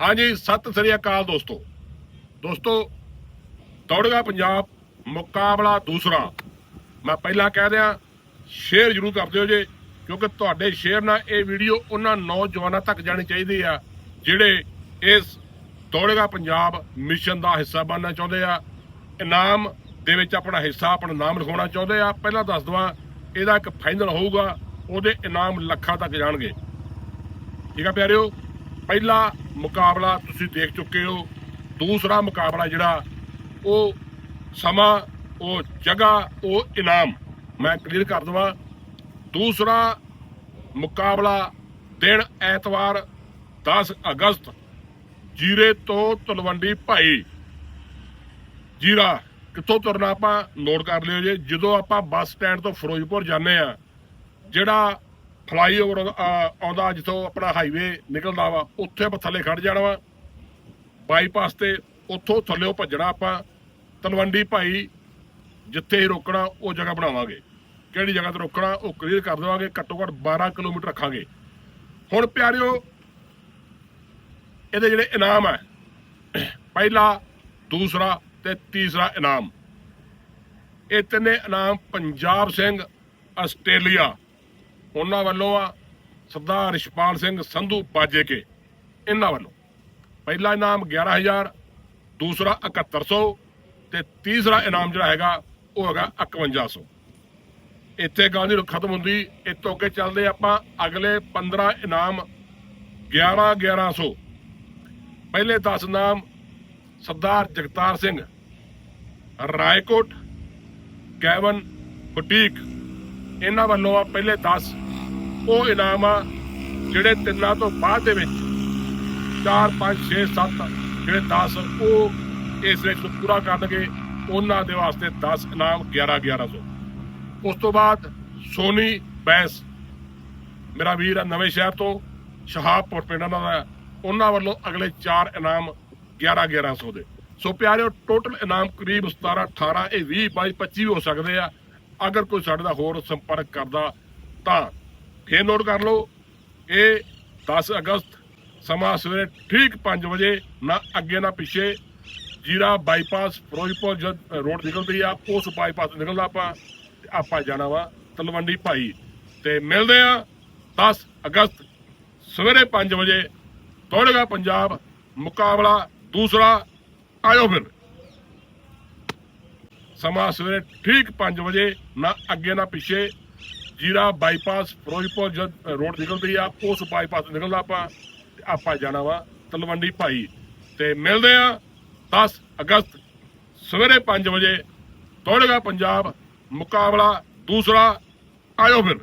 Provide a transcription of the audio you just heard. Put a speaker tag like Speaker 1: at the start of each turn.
Speaker 1: ਹਾਂਜੀ, ਸਤਿ ਸ੍ਰੀ ਅਕਾਲ ਦੋਸਤੋ। ਦੋਸਤੋ, ਦੌੜਗਾ ਪੰਜਾਬ, ਮੁਕਾਬਲਾ ਦੂਸਰਾ। ਮੈਂ ਪਹਿਲਾਂ ਕਹਿ ਦਿਆਂ, ਸ਼ੇਅਰ ਜ਼ਰੂਰ ਕਰ ਦਿਓ ਜੇ, ਕਿਉਂਕਿ ਤੁਹਾਡੇ ਸ਼ੇਅਰ ਨਾਲ ਇਹ ਵੀਡੀਓ ਉਹਨਾਂ ਨੌਜਵਾਨਾਂ ਤੱਕ ਜਾਣੀ ਚਾਹੀਦੀ ਆ, ਜਿਹੜੇ ਇਸ ਦੌੜੇਗਾ ਪੰਜਾਬ ਮਿਸ਼ਨ ਦਾ ਹਿੱਸਾ ਬਣਨਾ ਚਾਹੁੰਦੇ ਆ। ਇਨਾਮ ਦੇ ਵਿੱਚ ਆਪਣਾ ਹਿੱਸਾ, ਆਪਣਾ ਨਾਮ ਲਿਖਾਉਣਾ ਚਾਹੁੰਦੇ ਆ। ਪਹਿਲਾਂ ਦੱਸ ਦਵਾਂ, ਇਹਦਾ ਇੱਕ ਫਾਈਨਲ ਹੋਊਗਾ, ਉਹਦੇ ਇਨਾਮ ਲੱਖਾਂ ਤੱਕ ਜਾਣਗੇ। ਠੀਕ ਆ ਪਿਆਰਿਓ? ਪਹਿਲਾ ਮੁਕਾਬਲਾ ਤੁਸੀਂ ਦੇਖ ਚੁੱਕੇ ਹੋ। ਦੂਸਰਾ ਮੁਕਾਬਲਾ ਜਿਹੜਾ, ਉਹ ਸਮਾਂ, ਉਹ ਜਗ੍ਹਾ, ਉਹ ਇਨਾਮ ਮੈਂ ਕਲੀਅਰ ਕਰ ਦਵਾਂ। ਦੂਸਰਾ ਮੁਕਾਬਲਾ ਦਿਨ ਐਤਵਾਰ 10 ਅਗਸਤ, ਜੀਰੇ ਤੋਂ ਤਲਵੰਡੀ ਭਾਈ। ਜੀਰਾ, ਕਿੱਥੋਂ ਤੁਰਨਾ ਆਪਾਂ, ਨੋਟ ਕਰ ਲਿਓ ਜੇ, ਜਦੋਂ ਆਪਾਂ ਬੱਸ ਸਟੈਂਡ ਤੋਂ ਫਿਰੋਜ਼ਪੁਰ ਜਾਂਦੇ ਆ ਜਿਹੜਾ ਫਲਾਈਓਵਰ ਆਉਂਦਾ ਜਿੱਥੋਂ ਆਪਣਾ ਹਾਈਵੇ ਨਿਕਲਦਾ ਵਾ, ਉੱਥੇ ਆਪਾਂ ਥੱਲੇ ਖੜ ਜਾਣਾ ਵਾ। ਬਾਈਪਾਸ ਤੇ ਉੱਥੋਂ ਥੱਲੇੋਂ ਭੱਜਣਾ ਆਪਾਂ। ਤਲਵੰਡੀ ਭਾਈ ਜਿੱਥੇ ਹੀ ਰੋਕਣਾ, ਉਹ ਜਗ੍ਹਾ ਬਣਾਵਾਂਗੇ। ਕਿਹੜੀ ਜਗ੍ਹਾ ਤੇ ਰੋਕਣਾ, ਉਹ ਕਲੀਅਰ ਕਰ ਦੇਵਾਂਗੇ। ਘੱਟੋ ਘੱਟ 12 ਕਿਲੋਮੀਟਰ ਰੱਖਾਂਗੇ। ਹੁਣ ਪਿਆਰਿਓ, ਇਹਦੇ ਜਿਹੜੇ ਇਨਾਮ ਹੈ ਪਹਿਲਾ, ਦੂਸਰਾ ਤੇ ਤੀਸਰਾ ਇਨਾਮ। ਇਹ ਤਿੰਨੇ ਇਨਾਮ ਪੰਜਾਬ ਸਿੰਘ ਆਸਟ੍ਰੇਲੀਆ ਉਹਨਾਂ ਵੱਲੋਂ ਆ ਸਰਦਾਰ ਰਿਸ਼ਪਾਲ ਸਿੰਘ ਸੰਧੂ ਬਾਜੇ ਕੇ, ਇਹਨਾਂ ਵੱਲੋਂ। ਪਹਿਲਾ ਇਨਾਮ 11000 ਦੂਸਰਾ 7100 ਤੇ ਤੀਸਰਾ ਇਨਾਮ ਜਿਹੜਾ ਹੈਗਾ ਉਹ ਹੈਗਾ 5100 ਇੱਥੇ ਗੱਲ ਨਹੀਂ ਖਤਮ ਹੁੰਦੀ ਇੱਥੋਂ ਅੱਗੇ ਚੱਲਦੇ ਆਪਾਂ ਅਗਲੇ 15 ਇਨਾਮ 11 1100 ਪਹਿਲੇ 10 ਨਾਮ ਸਰਦਾਰ ਜਗਤਾਰ ਸਿੰਘ, ਰਾਏਕੋਟ, ਕੈਵਨ, ਬੁਟੀਕ, ਇਹਨਾਂ ਵੱਲੋਂ ਆ ਪਹਿਲੇ 10 ਉਹ ਇਨਾਮ ਆ ਜਿਹੜੇ ਤਿੰਨਾਂ ਤੋਂ ਬਾਅਦ ਦੇ ਵਿੱਚ 4 5 6 7 ਜਿਹੜੇ 10 ਉਹ ਇਸ ਰੇਸ ਨੂੰ ਪੂਰਾ ਕਰਨਗੇ, ਉਹਨਾਂ ਦੇ ਵਾਸਤੇ 10 ਇਨਾਮ 11 1100 ਉਸ ਤੋਂ ਬਾਅਦ ਸੋਨੀ ਬੈਂਸ, ਮੇਰਾ ਵੀਰ ਆ ਨਵੇਂ ਸ਼ਹਿਰ ਤੋਂ, ਸ਼ਹਾਬਪੁਰ ਪਿੰਡ ਉਹਨਾਂ ਦਾ। ਉਹਨਾਂ ਵੱਲੋਂ ਅਗਲੇ 4 ਇਨਾਮ 11 1100 ਦੇ। ਸੋ ਪਿਆਰਿਓ ਟੋਟਲ ਇਨਾਮ ਕਰੀਬ 17 18 ਇਹ 20 22 25 ਹੋ ਸਕਦੇ ਆ। ਅਗਰ ਕੋਈ ਸਾਡੇ ਦਾ ਹੋਰ ਸੰਪਰਕ ਕਰਦਾ ਤਾਂ ਫੇਰ ਨੋਟ ਕਰ ਲਓ, ਇਹ 10 ਅਗਸਤ ਸਮਾਂ ਸਵੇਰੇ ਠੀਕ 5 ਵਜੇ, ਨਾ ਅੱਗੇ ਨਾ ਪਿੱਛੇ, ਜੀਰਾ ਬਾਈਪਾਸ ਫਿਰੋਜ਼ਪੁਰ ਜਦ ਰੋਡ ਨਿਕਲਦੀ ਆ, ਉਸ ਬਾਈਪਾਸ ਨਿਕਲਦਾ ਆਪਾਂ ਆਪਾਂ ਜਾਣਾ ਵਾ ਤਲਵੰਡੀ ਭਾਈ। ਤੇ ਮਿਲਦੇ ਆ 10 ਅਗਸਤ ਸਵੇਰੇ 5 ਵਜੇ ਦੌੜੇਗਾ ਪੰਜਾਬ ਮੁਕਾਬਲਾ ਦੂਸਰਾ, ਆਇਓ ਫਿਰ। ਸਮਾਂ ਸਵੇਰੇ ਠੀਕ 5 ਵਜੇ, ਨਾ ਅੱਗੇ ਨਾ ਪਿੱਛੇ ਜੀਰਾ ਬਾਈਪਾਸ ਫਿਰੋਜ਼ਪੁਰ ਜਦ ਰੋਡ ਨਿਕਲਦੀ ਆ, ਉਸ ਬਾਈਪਾਸ ਨਿਕਲਦਾ ਆਪਾਂ ਆਪਾਂ ਜਾਣਾ ਵਾ ਤਲਵੰਡੀ ਭਾਈ। ਤੇ ਮਿਲਦੇ ਆ 10 ਅਗਸਤ ਸਵੇਰੇ 5 ਵਜੇ ਦੌੜੇਗਾ ਪੰਜਾਬ ਮੁਕਾਬਲਾ ਦੂਸਰਾ, ਆਇਓ ਫਿਰ।